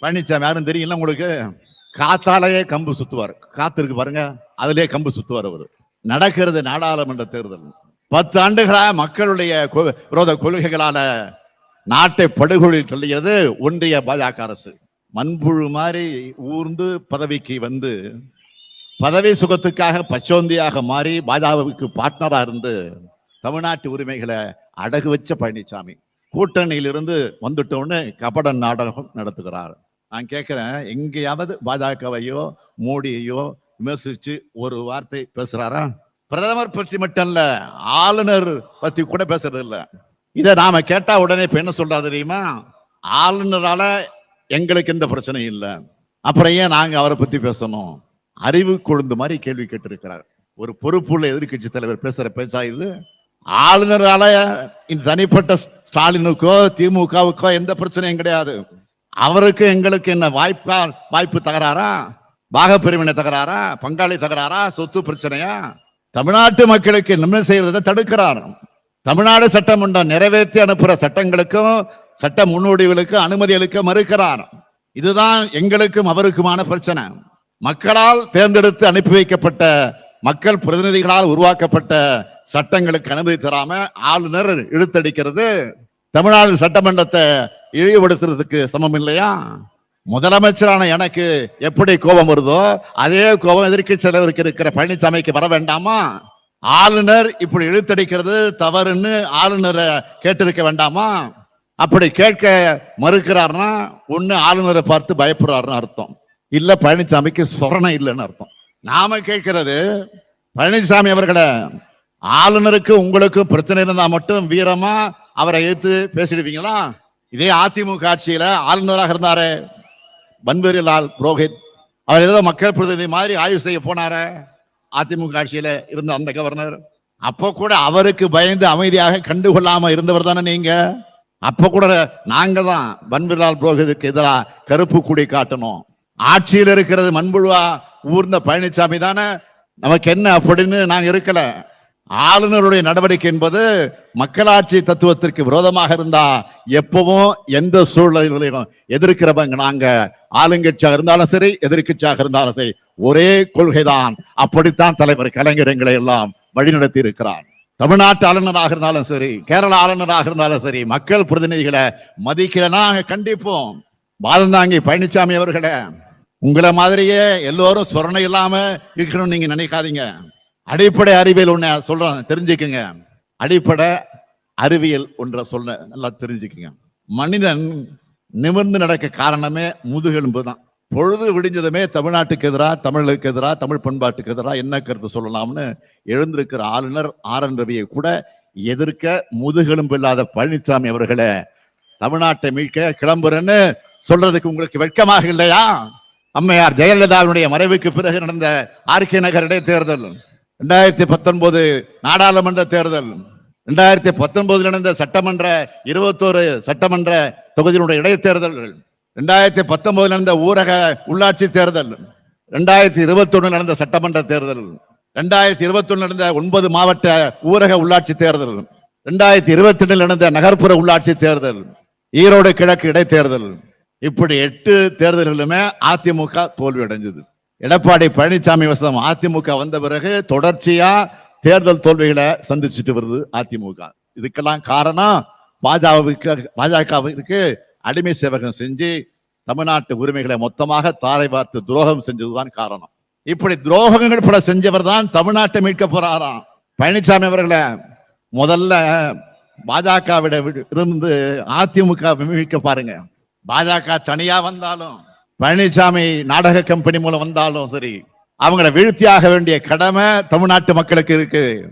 பழனிசாமி யாரும் தெரியல உங்களுக்கு? காத்தாலேயே கம்பு சுத்துவார். காத்து இருக்கு பாருங்க அதுலயே கம்பு சுத்துவார் அவர். நடக்கிறது நாடாளுமன்ற தேர்தல். பத்து ஆண்டுகளா மக்களுடைய கொ- விரோத கொள்கைகளால நாட்டை படுகொலில் தள்ளியது ஒன்றிய பாஜக அரசு. மண்புழு மாதிரி ஊர்ந்து பதவிக்கு வந்து பதவி சுகத்துக்காக பச்சோந்தியாக மாறி பாஜகவுக்கு பார்ட்னராக இருந்து தமிழ்நாட்டு உரிமைகளை அடகு வச்ச பழனிசாமி கூட்டணியிலிருந்து வந்துட்டோன்னு கபட நாடகம் நடத்துகிறார். நான் கேட்கிறேன் எங்கேயாவது பாஜகவையோ மோடியையோ விமர்சிச்சு ஒரு வார்த்தை பேசுறாரா? பிரதமர் பற்றி மட்டும் இல்ல ஆளுநர் பத்தி கூட பேசுறது இல்ல. இதை நாம கேட்டா உடனே இப்ப என்ன சொல்றா தெரியுமா? ஆளுநரால எங்களுக்கு எந்த பிரச்சனையும் இல்லை. அப்புறம் ஏன் நாங்க அவரை பத்தி பேசணும்? அறிவு கொழுந்து மாதிரி கேள்வி கேட்டிருக்கிறார். ஒரு பொறுப்புள்ள எதிர்க்கட்சி தலைவர் பேசுற பேச்சா இது? ஆளுநரால இந்த தனிப்பட்ட ஸ்டாலினுக்கோ திமுகவுக்கோ எந்த பிரச்சனையும் கிடையாது. அவருக்கு எங்களுக்கு என்ன வாய்ப்பா வாய்ப்பு தகராறா? பாகப்பிரிவினை தகராறா? பங்காளி தகராறா? சொத்து பிரச்சனையா? தமிழ்நாட்டு மக்களுக்கு நன்மை செய்யறதை தடுக்கிறார். தமிழ்நாடு சட்டமன்றம் நிறைவேற்றி அனுப்புற சட்டங்களுக்கும் சட்ட முன்னோடிகளுக்கும் அனுமதி அளிக்க மறுக்கிறார். இதுதான் எங்களுக்கும் அவருக்குமான பிரச்சனை. மக்களால் தேர்ந்தெடுத்து அனுப்பி வைக்கப்பட்ட மக்கள் பிரதிநிதிகளால் உருவாக்கப்பட்ட சட்டங்களுக்கு அனுமதி தராம ஆளுநர் இழுத்தடிக்கிறது. தமிழ்நாடு சட்டமன்றத்தை இழிவுபடுத்துறதுக்கு சமம் இல்லையா முதலமைச்சரான எனக்கு எப்படி கோபம் வருதோ அதே கோபம் எதிர்க்கட்சி தலைவருக்கு இருக்கிற பழனிசாமிக்கு வர வேண்டாமா? ஆளுநர் இப்படி இழுத்தடிக்கிறது தவறுன்னு ஆளுநரை கேட்டிருக்க வேண்டாமா? அப்படி கேட்க மறுக்கிறார்னா ஒண்ணு ஆளுநரை பார்த்து பயப்படுறாருன்னு அர்த்தம். இல்ல பழனிசாமிக்கு சொரணை இல்லைன்னு அர்த்தம். நாம கேட்கிறது பழனிசாமி அவர்களை ஆளுநருக்கு உங்களுக்கு பிரச்சனை இருந்தா மட்டும் வீரமா அவரை எதிர்த்து பேசிடுவீங்களா? இதே அதிமுக ஆட்சியில ஆளுநராக இருந்தாரு பன்வரிலால் புரோஹித். அவர் ஏதோ மக்கள் பிரதிநிதி மாதிரி ஆய்வு செய்ய போனாரு. அதிமுக ஆட்சியில இருந்த அந்த கவர்னர். அப்போ கூட அவருக்கு பயந்து அமைதியாக கண்டுகொள்ளாம இருந்தவர் தானே நீங்க? அப்ப கூட நாங்க தான் பன்வரிலால் புரோஹித்துக்கு எதிராக கருப்பு கூடி காட்டணும். ஆட்சியில் இருக்கிறது மண்புழுவா ஊர்ந்த பழனிசாமி தானே? நமக்கு என்ன அப்படின்னு நாங்க இருக்கல. ஆளுநருடைய நடவடிக்கை என்பது மக்களாட்சி தத்துவத்திற்கு விரோதமாக இருந்தா எப்பவும் எந்த சூழ்நிலையிலும் எதிர்க்கிறவங்க நாங்க ஆளுங்கட்சியாக இருந்தாலும் சரி எதிர்க்கட்சியாக இருந்தாலும் சரி ஒரே கொள்கைதான். அப்படித்தான் தலைவர் கலைஞர் எங்களை எல்லாம் வழிநடத்தி இருக்கிறார். தமிழ்நாட்டு ஆளுநராக இருந்தாலும் சரி கேரள ஆளுநராக இருந்தாலும் சரி மக்கள் பிரதிநிதிகளை மதிக்கலனா கண்டிப்போம். பாலந்தாங்கி பழனிசாமி அவர்களே உங்களை மாதிரியே எல்லோரும் சொரணை இல்லாம இருக்கணும்னு நீங்க நினைக்காதீங்க. அடிப்படை அறிவியல் ஒண்ணு சொல்றேன் தெரிஞ்சுக்குங்க. அடிப்படை அறிவியல் ஒன்றை சொல்ல நல்லா தெரிஞ்சுக்குங்க. மனிதன் நிமிர்ந்து நடக்க காரணமே முதுகெலும்பு தான். பொழுது விடிஞ்சதுமே தமிழ்நாட்டுக்கு எதிராக தமிழுக்கு எதிராக தமிழ் பண்பாட்டுக்கு எதிராக என்ன கருத்து சொல்லலாம்னு எழுந்திருக்கிற ஆளுநர் ஆர் என் ரவியை கூட எதிர்க்க முதுகெலும்பு இல்லாத பழனிசாமி அவர்களே தமிழ்நாட்டை மீட்க கிளம்புறேன்னு சொல்றதுக்கு உங்களுக்கு வெட்கமாக இல்லையா? அம்மையார் ஜெயலலிதாவுடைய மறைவுக்கு பிறகு நடந்த ஆர்கே நகர் இடைத்தேர்தல். ரெண்டாயிரத்தி பத்தொன்பது நாடாளுமன்ற தேர்தல் ரெண்டாயிரத்தி பத்தொன்பதில் நடந்த சட்டமன்ற இருபத்தோரு சட்டமன்ற தொகுதியினுடைய இடைத்தேர்தல்கள் ரெண்டாயிரத்தி பத்தொன்பதில் நடந்த ஊரக உள்ளாட்சி தேர்தல் ரெண்டாயிரத்தி இருபத்தி நடந்த சட்டமன்ற தேர்தல் ரெண்டாயிரத்தி இருபத்தி நடந்த ஒன்பது மாவட்ட ஊரக உள்ளாட்சி தேர்தல் ரெண்டாயிரத்தி இருபத்தி ரெண்டில் நடந்த நகர்ப்புற உள்ளாட்சி தேர்தல் ஈரோடு கிழக்கு இடைத்தேர்தல். இப்படி எட்டு தேர்தல்களுமே அதிமுக தோல்வி அடைஞ்சது எடப்பாடி பழனிசாமி வசம் அதிமுக வந்த பிறகு தொடர்ச்சியா தேர்தல் தோல்விகளை சந்திச்சுட்டு வருது அதிமுக. இதுக்கெல்லாம் காரணம் பாஜகவுக்கு பாஜகவிற்கு அடிமை சேவகம் செஞ்சு தமிழ்நாட்டு உரிமைகளை மொத்தமாக தாரை பார்த்து துரோகம் செஞ்சதுதான் காரணம். இப்படி துரோகங்கள் பல செஞ்சவர் தான் தமிழ்நாட்டை மீட்க போறாராம். பழனிசாமி அவர்களை முதல்ல பாஜகவிட இருந்து அதிமுக மீட்க பாருங்க. பாஜக தனியா வந்தாலும் பழனிசாமி நாடக கம்பெனி மூலம் வந்தாலும் சரி அவங்கள வீழ்த்தியாக வேண்டிய கடமை தமிழ்நாட்டு மக்களுக்கு இருக்குது.